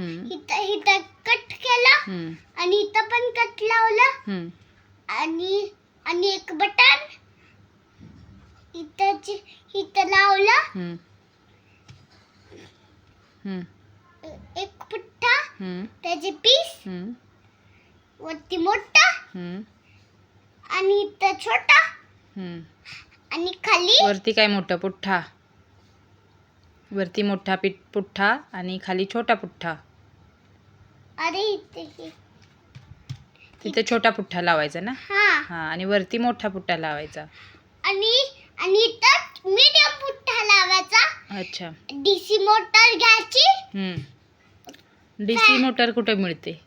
इथं इथं कट केलं आणि इथं पण कट लावलं. आणि आणि एक बटन इथं इथं लावलं. एक पुठ्ठा हम्म, त्याचे पीस वरती मोठा आणि इथं छोटा. आणि खाली वरती काय मोठा पुठ्ठा? वरती मोठा पिठ पुठ्ठा आणि खाली छोटा पुठ्ठा. अरे इथे हे- तिथे छोटा पुठ्ठा लावायचा ना? हा. हा आणि वरती मोठा पुठ्ठा लावायचा. आणि आणि इथं मीडियम पुठ्ठा लावायचा. अच्छा. डीसी मोटर घ्यायची. हम्म. डीसी मोटर कुठे मिळते?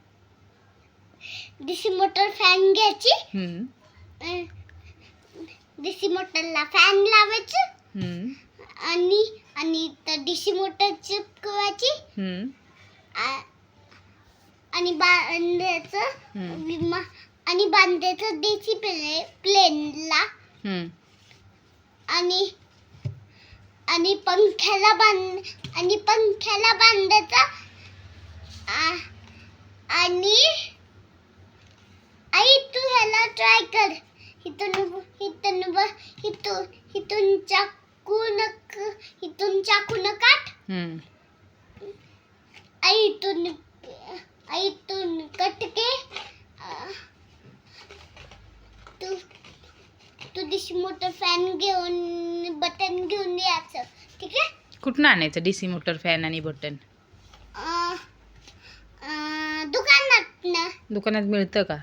डीसी मोटर फॅन घ्यायची. हम्म. डीसी मोटरला फॅन लावायचं. हम्म. आणि आणि इथं डीसी मोटर चिपकवायची. हम्म. आणि बांधायचं हम्म. विमा आणि बांधायचं डीसी प्ले प्लेनला. हम्म. आणि आणि पंख्याला बांध आणि पंख्याला बांधायचा. आ- आणि आई तू ह्याला ट्राय कर. इथून इथून ब- इथून इथून चाकून क- इथून चाकून काट. हम्म. आई इथून आई इथून कटके आ, तू दिशी मोटर फॅन घेऊन बटन घेऊन यायचं. ठीक आहे? कुठनं आणायचं डीसी मोटर फॅन आणि बटन? अं, अं, दुकानात ना दुकानात मिळतं का?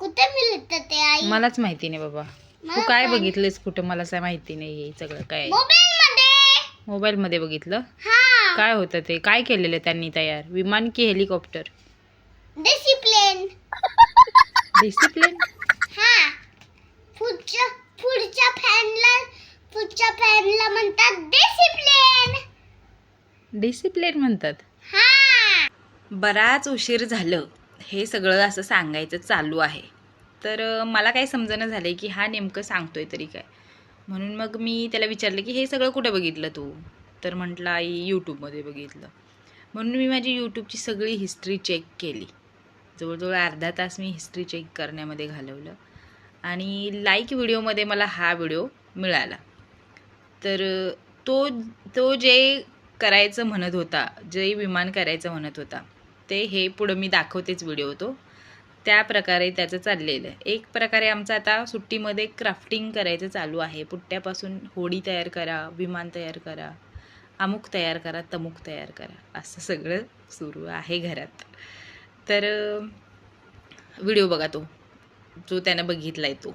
कुठे मिळतं ते आई? मलाच माहिती नाही बाबा. तू मला काय? पण- बघितलेस कुठं मला काय माहिती नाही हे सगळं काय मोबाईल मध्ये मोबाईल मध्ये बघितलं? हा. काय होतं ते? काय केलेलं त्यांनी तयार? विमान की हेलिकॉप्टर? डिसिप्लिन डिसिप्लिन म्हणतात डिसिप्लिन डिसिप्लिन म्हणतात. हा. बराच उशीर झालं. हे सगळं असं सांगायचं चालू आहे. तर मला काही समजणं झालं की हा नेमकं सांगतोय तरी काय. म्हणून मग मी त्याला विचारलं की हे सगळं कुठं बघितलं तू? तर म्हटलं आई यूट्यूबमध्ये बघितलं. म्हणून मी माझी यूट्यूबची सगळी हिस्ट्री चेक केली. जवळजवळ अर्धा तास मी हिस्ट्री चेक करण्यामध्ये घालवलं. आणि लाईक व्हिडिओमध्ये मला हा व्हिडिओ मिळाला. तर तो तो जे करायचं म्हणत होता जे विमान करायचं म्हणत होता ते हे पुढं मी दाखवतेच व्हिडिओ तो. त्या प्रकारे त्याचं चाललेलं. आहे एक प्रकारे आमचं आता सुट्टीमध्ये क्राफ्टिंग करायचं चालू आहे. पुट्ट्यापासून होडी तयार करा विमान तयार करा अमुक तयार करा तमुक तयार करा. असं सगळं सुरू आहे घरात. तर व्हिडिओ बघा तो. जो त्यानं बघितला आहे तो.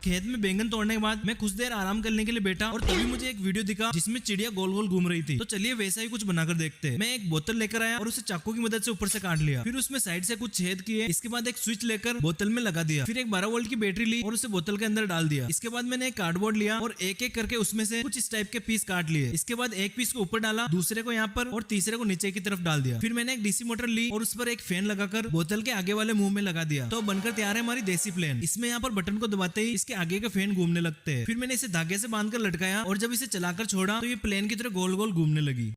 खेत में बैंगन तोड़ने के बाद मैं कुछ देर आराम करने के लिए बैठा और तभी मुझे एक वीडियो दिखा जिसमें चिड़िया गोल गोल घूम रही थी। तो चलिए वैसा ही कुछ बनाकर देखते हैं। मैं एक बोतल लेकर आया और उसे चाकू की मदद से ऊपर से काट लिया। फिर उसमें साइड से कुछ छेद किए। इसके बाद एक स्विच लेकर बोतल में लगा दिया। फिर एक बारह वोल्ट की बैटरी ली और उसे बोतल के अंदर डाल दिया। इसके बाद मैंने एक कार्डबोर्ड लिया और एक एक करके उसमें से कुछ इस टाइप के पीस काट लिए। इसके बाद एक पीस को ऊपर डाला, दूसरे को यहाँ पर और तीसरे को नीचे की तरफ़ डाल दिया। फिर मैंने एक डीसी मोटर ली और उस पर एक फ़ैन लगाकर बोतल के आगे वाले मुँह में लगा दिया। तो बनकर तैयार है हमारी देसी प्लेन इसमें यहाँ पर बटन को दबाते ही इसके आगे का फैन घूमने लगते हैं। फिर मैंने इसे धागे से बांधकर लटकाया और जब इसे चलाकर छोड़ा तो ये प्लेन की तरह गोल गोल घूमने लगी।